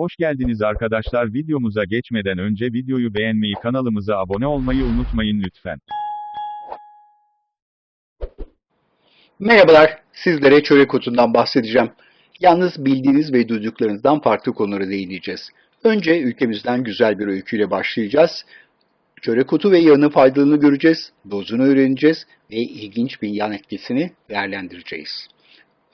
Hoş geldiniz arkadaşlar videomuza geçmeden önce videoyu beğenmeyi kanalımıza abone olmayı unutmayın lütfen. Merhabalar, sizlere çörek otundan bahsedeceğim. Yalnız bildiğiniz ve duyduklarınızdan farklı konulara değineceğiz. Önce ülkemizden güzel bir öyküyle başlayacağız. Çörek otu ve yağının faydalarını göreceğiz, dozunu öğreneceğiz ve ilginç bir yan etkisini değerlendireceğiz.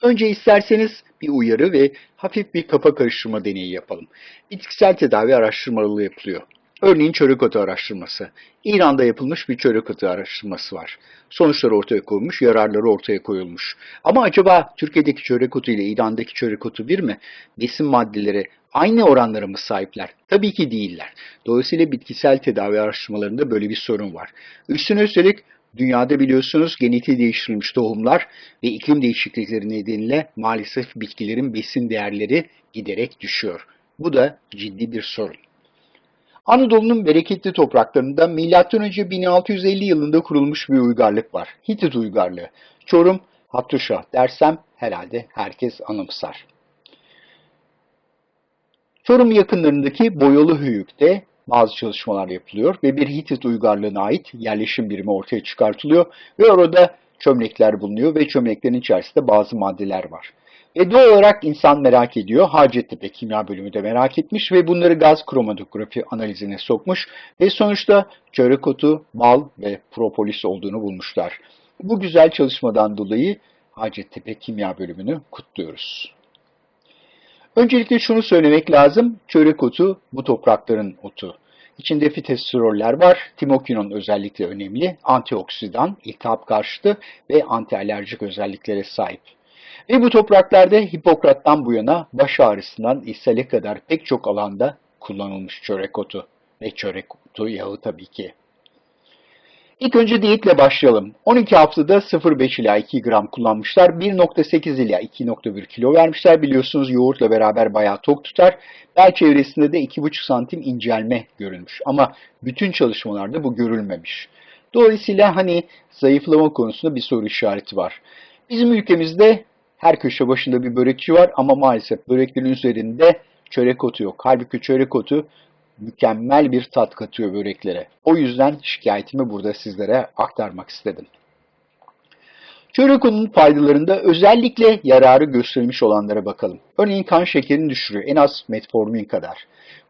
Önce isterseniz bir uyarı ve hafif bir kafa karıştırma deneyi yapalım. Bitkisel tedavi araştırmaları yapılıyor. Örneğin çörek otu araştırması. İran'da yapılmış bir çörek otu araştırması var. Sonuçlar ortaya konmuş, yararları ortaya koyulmuş. Ama acaba Türkiye'deki çörek otu ile İran'daki çörek otu bir mi? Besin maddeleri aynı oranlara mı sahipler? Tabii ki değiller. Dolayısıyla bitkisel tedavi araştırmalarında böyle bir sorun var. Üstüne üstelik dünyada biliyorsunuz genetiği değiştirilmiş tohumlar ve iklim değişiklikleri nedeniyle maalesef bitkilerin besin değerleri giderek düşüyor. Bu da ciddi bir sorun. Anadolu'nun bereketli topraklarında M.Ö. 1650 yılında kurulmuş bir uygarlık var. Hitit uygarlığı. Çorum, Hattuşa dersem herhalde herkes anımsar. Çorum yakınlarındaki Boyalı Höyük'te bazı çalışmalar yapılıyor ve bir Hitit uygarlığına ait yerleşim birimi ortaya çıkartılıyor ve orada çömlekler bulunuyor ve çömleklerin içerisinde bazı maddeler var. Ve doğal olarak insan merak ediyor. Hacettepe Kimya Bölümü de merak etmiş ve bunları gaz kromatografi analizine sokmuş ve sonuçta çörek otu, bal ve propolis olduğunu bulmuşlar. Bu güzel çalışmadan dolayı Hacettepe Kimya Bölümünü kutluyoruz. Öncelikle şunu söylemek lazım. Çörek otu bu toprakların otu. İçinde fitesteroller var. Timokinon özellikle önemli. Antioksidan, iltihap karşıtı ve antialerjik özelliklere sahip. Ve bu topraklarda Hipokrat'tan bu yana baş ağrısından ishale kadar pek çok alanda kullanılmış çörek otu. Ve çörek otu yağı tabii ki. İlk önce diyetle başlayalım. 12 haftada 0,5 ila 2 gram kullanmışlar. 1,8 ila 2,1 kilo vermişler. Biliyorsunuz yoğurtla beraber bayağı tok tutar. Bel çevresinde de 2,5 santim incelme görülmüş. Ama bütün çalışmalarda bu görülmemiş. Dolayısıyla hani zayıflama konusunda bir soru işareti var. Bizim ülkemizde her köşe başında bir börekçi var ama maalesef böreklerin üzerinde çörek otu yok. Halbuki çörek otu mükemmel bir tat katıyor böreklere. O yüzden şikayetimi burada sizlere aktarmak istedim. Çörek otunun faydalarında özellikle yararı gösterilmiş olanlara bakalım. Örneğin kan şekerini düşürüyor. En az metformin kadar.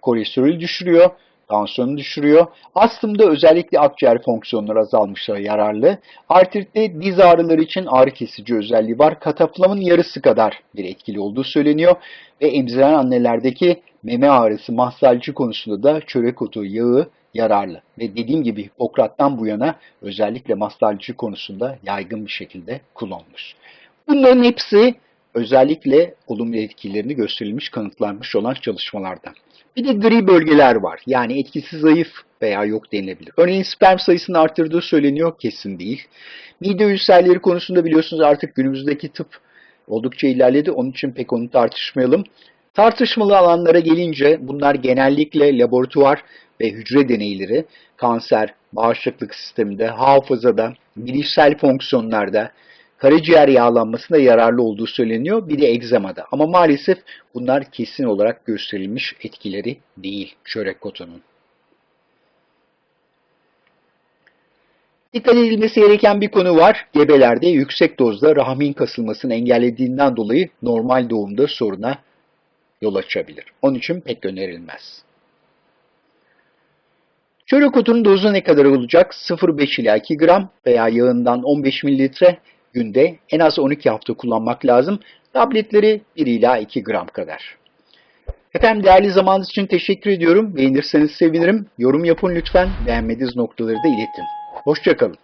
Kolesterolü düşürüyor. Tansiyonu düşürüyor. Astımda özellikle akciğer fonksiyonları azalmışlara yararlı. Artritte diz ağrıları için ağrı kesici özelliği var. Kataplamın yarısı kadar bir etkili olduğu söyleniyor. Ve emziren annelerdeki meme ağrısı, mahsalci konusunda da çörek otu yağı yararlı. Ve dediğim gibi Hipokrat'tan bu yana özellikle mastalcı konusunda yaygın bir şekilde kullanılmış. Bunların hepsi özellikle olumlu etkilerini gösterilmiş, kanıtlanmış olan çalışmalardan. Bir de gri bölgeler var. Yani etkisi zayıf veya yok denilebilir. Örneğin sperm sayısını arttırdığı söyleniyor, kesin değil. Mide ülserleri konusunda biliyorsunuz artık günümüzdeki tıp oldukça ilerledi. Onun için pek onu tartışmayalım. Tartışmalı alanlara gelince bunlar genellikle laboratuvar ve hücre deneyleri, kanser, bağışıklık sisteminde, hafızada, bilişsel fonksiyonlarda, karaciğer yağlanmasında yararlı olduğu söyleniyor. Bir de egzamada. Ama maalesef bunlar kesin olarak gösterilmiş etkileri değil çörek otunun. Dikkat edilmesi gereken bir konu var. Gebelerde yüksek dozda rahmin kasılmasını engellediğinden dolayı normal doğumda soruna yol açabilir. Onun için pek önerilmez. Çörek otunun dozu ne kadar olacak? 0,5 ila 2 gram veya yağından 15 mililitre günde en az 12 hafta kullanmak lazım. Tabletleri 1 ila 2 gram kadar. Efendim değerli zamanınız için teşekkür ediyorum. Beğenirseniz sevinirim. Yorum yapın lütfen. Beğenmediğiniz noktaları da iletin. Hoşçakalın.